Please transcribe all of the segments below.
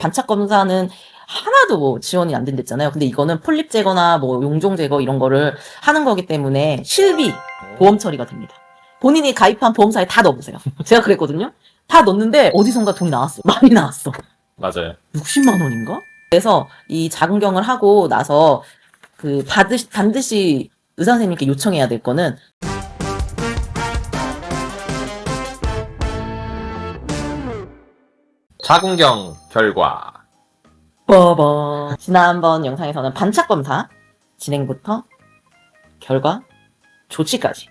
반착 검사는 하나도 지원이 안 된댔잖아요. 근데 이거는 폴립 제거나 뭐 용종 제거 이런 거를 하는 거기 때문에 실비 보험 처리가 됩니다. 본인이 가입한 보험사에 다 넣어보세요. 제가 그랬거든요. 다 넣었는데 어디선가 돈이 나왔어요. 많이 나왔어. 맞아요. 60만 원인가? 그래서 이 자궁경을 하고 나서 그 받으시, 반드시 의사 선생님께 요청해야 될 거는 자궁경 결과. 빠바. 지난번 영상에서는 반착 검사 진행부터 결과 조치까지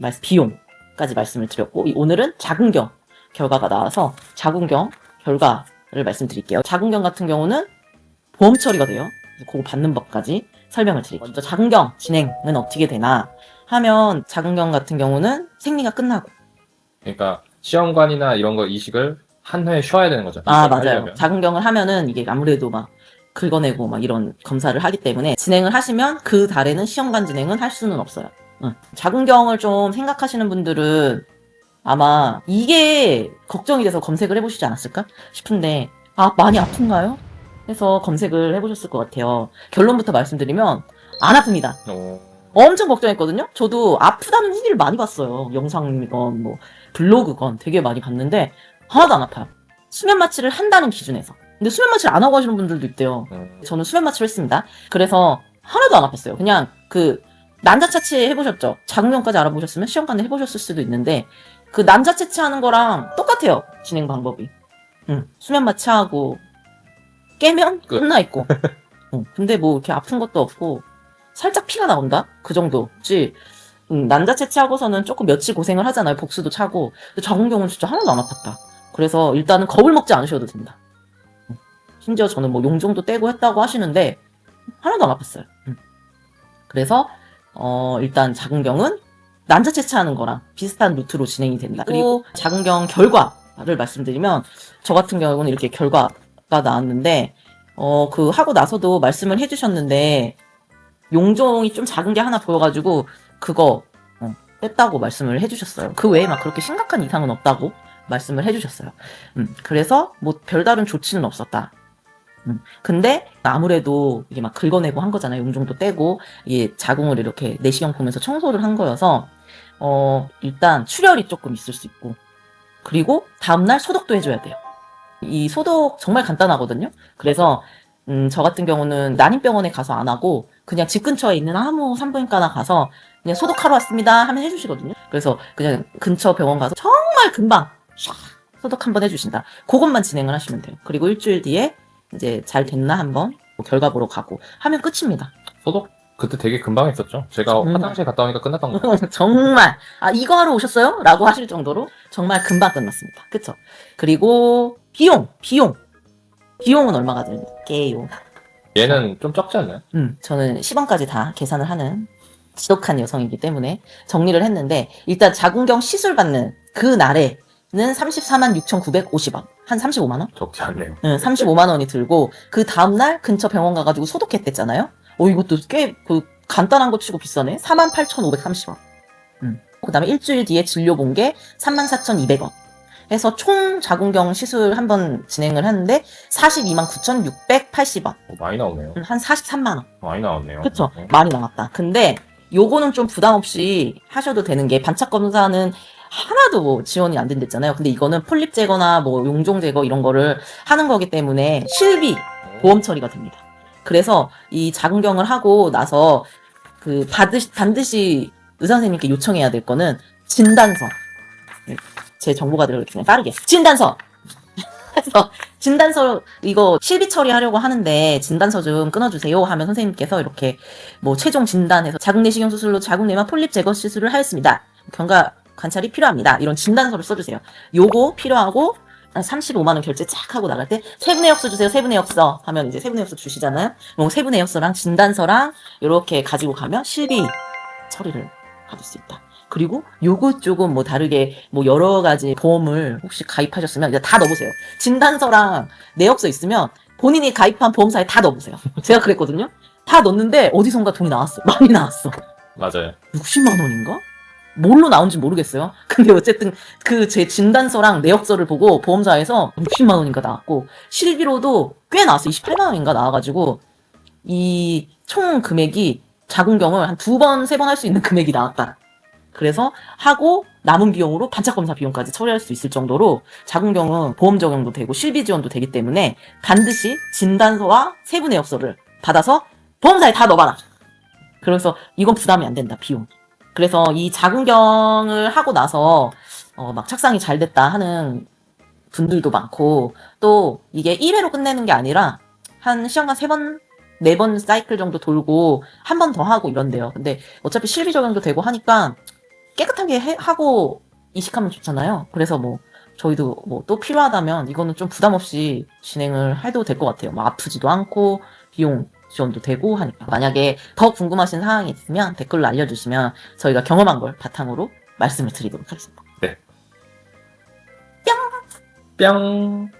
말씀 비용까지 말씀을 드렸고 이- 오늘은 자궁경 결과가 나와서 자궁경 결과를 말씀드릴게요. 자궁경 같은 경우는 보험 처리가 돼요. 그래서 그거 받는 법까지 설명을 드릴게요. 먼저 자궁경 진행은 어떻게 되나 하면 자궁경 같은 경우는 생리가 끝나고 그러니까 시험관이나 이런 거 이식을 한 회 쉬어야 되는 거죠. 아, 맞아요. 하려면. 자궁경을 하면은 이게 아무래도 막 긁어내고 막 이런 검사를 하기 때문에 진행을 하시면 그 달에는 시험관 진행은 할 수는 없어요. 응. 자궁경을 좀 생각하시는 분들은 아마 이게 걱정이 돼서 검색을 해보시지 않았을까 싶은데 아 많이 아픈가요? 해서 검색을 해보셨을 것 같아요. 결론부터 말씀드리면 안 아픕니다. 오. 엄청 걱정했거든요. 저도 아프다는 후기를 많이 봤어요. 영상이건 뭐 블로그건 되게 많이 봤는데 하나도 안 아파요. 수면 마취를 한다는 기준에서. 근데 수면 마취를 안 하고 하시는 분들도 있대요. 음. 저는 수면 마취를 했습니다. 그래서 하나도 안 아팠어요. 그냥 그 난자 차치 해보셨죠? 자궁경까지 알아보셨으면 시험관에 해보셨을 수도 있는데 그 난자 채취하는 거랑 똑같아요. 진행 방법이. 응. 수면 마취하고 깨면 끝. 끝나 있고. 응. 근데 뭐 이렇게 아픈 것도 없고 살짝 피가 나온다? 그 정도지. 음, 난자 채취하고서는 조금 며칠 고생을 하잖아요. 복수도 차고. 근데 자궁경은 진짜 하나도 안 아팠다. 그래서 일단은 겁을 먹지 않으셔도 된다. 음. 심지어 저는 뭐 용종도 떼고 했다고 하시는데 하나도 안 아팠어요. 음. 그래서 어, 일단 자궁경은 난자 채취하는 거랑 비슷한 루트로 진행이 된다. 그리고 자궁경 결과를 말씀드리면 저 같은 경우는 이렇게 결과가 나왔는데 어, 그 하고 나서도 말씀을 해주셨는데 용종이 좀 작은 게 하나 보여가지고 그거 어, 뺐다고 말씀을 해주셨어요. 그 외에 막 그렇게 심각한 이상은 없다고 말씀을 해주셨어요. 음, 그래서 뭐 별다른 조치는 없었다. 음, 근데 아무래도 이게 막 긁어내고 한 거잖아요. 용종도 떼고 이게 자궁을 이렇게 내시경 보면서 청소를 한 거여서 어 일단 출혈이 조금 있을 수 있고 그리고 다음날 소독도 해줘야 돼요. 이 소독 정말 간단하거든요. 그래서 음, 저 같은 경우는 난임병원에 가서 안 하고 그냥 집 근처에 있는 아무 산부인과나 가서 그냥 소독하러 왔습니다 하면 해주시거든요. 그래서 그냥 근처 병원 가서 정말 금방 샥 소독 한번 해주신다. 그것만 진행을 하시면 돼요. 그리고 일주일 뒤에 이제 잘 됐나 한번 뭐 결과 보러 가고 하면 끝입니다. 소독 그때 되게 금방 했었죠. 제가 음. 화장실 갔다 오니까 끝났던 거. 정말 아 이거 하러 오셨어요? 라고 하실 정도로 정말 금방 끝났습니다. 그쵸? 그리고 비용 비용 비용은 얼마가 들게요? 얘는 좀 적지 않나요? 음, 저는 10원까지 다 계산을 하는 지독한 여성이기 때문에 정리를 했는데 일단 자궁경 시술 받는 그 날에 는 34만 6,950원 한 35만 원? 적지 않네요. 응, 35만 원이 들고 그 다음 날 근처 병원 가가지고 소독했댔잖아요. 어 이것도 꽤 그 간단한 거 치고 비싸네. 48,530원. 음. 그 다음에 일주일 뒤에 진료 본 게 34,200원. 해서 총 자궁경 시술 한 번 진행을 하는데 42만 9,680원. 어, 많이 나오네요. 한 43만 원. 많이 나왔네요. 그쵸? 어. 많이 나왔다. 근데 요거는 좀 부담 없이 하셔도 되는 게 반착 검사는 하나도 뭐 지원이 안 된댔잖아요. 근데 이거는 폴립 제거나 뭐 용종 제거 이런 거를 하는 거기 때문에 실비 보험 처리가 됩니다. 그래서 이 자궁경을 하고 나서 그 받으시, 반드시 의사 선생님께 요청해야 될 거는 진단서. 제 정보가 들어 이렇게 그냥 빠르게. 진단서! 그래서 진단서 이거 실비 처리하려고 하는데 진단서 좀 끊어주세요 하면 선생님께서 이렇게 뭐 최종 진단해서 자궁내시경 수술로 자궁내만 폴립 제거 시술을 하였습니다. 경과 관찰이 필요합니다. 이런 진단서를 써주세요. 요거 필요하고 한 35만 원 결제 쫙 하고 나갈 때 세분의 역서 주세요. 세분의 역서 하면 이제 세분의 역서 주시잖아요. 뭐 세분의 역서랑 진단서랑 이렇게 가지고 가면 실비 처리를 받을 수 있다. 그리고 요거 조금 뭐 다르게 뭐 여러 가지 보험을 혹시 가입하셨으면 이제 다 넣어보세요. 진단서랑 내역서 있으면 본인이 가입한 보험사에 다 넣어보세요. 제가 그랬거든요. 다 넣었는데 어디선가 돈이 나왔어. 많이 나왔어. 맞아요. 60만 원인가? 뭘로 나온지 모르겠어요. 근데 어쨌든 그 제 진단서랑 내역서를 보고 보험사에서 60만 원인가 나왔고 실비로도 꽤 나왔어요. 28만 원인가 나와가지고 이 총 금액이 자궁경을 한두 번, 세 번 할 수 있는 금액이 나왔다. 그래서 하고 남은 비용으로 반짝 검사 비용까지 처리할 수 있을 정도로 자궁경은 보험 적용도 되고 실비 지원도 되기 때문에 반드시 진단서와 세부 내역서를 받아서 보험사에 다 넣어봐라. 그래서 이건 부담이 안 된다 비용. 그래서 이 자궁경을 하고 나서 어, 막 착상이 잘 됐다 하는 분들도 많고 또 이게 1회로 끝내는 게 아니라 한 시험관 세 번, 네번 사이클 정도 돌고 한 번 더 하고 이런데요. 근데 어차피 실비 적용도 되고 하니까 깨끗하게 해- 하고 이식하면 좋잖아요. 그래서 뭐 저희도 뭐 또 필요하다면 이거는 좀 부담 없이 진행을 해도 될 것 같아요. 뭐 아프지도 않고 비용 지원도 되고 하니까 하게 더 궁금하신 사항이 있으면 댓글로 알려주시면 저희가 경험한 걸 바탕으로 말씀을 드리도록 하겠습니다. 뿅.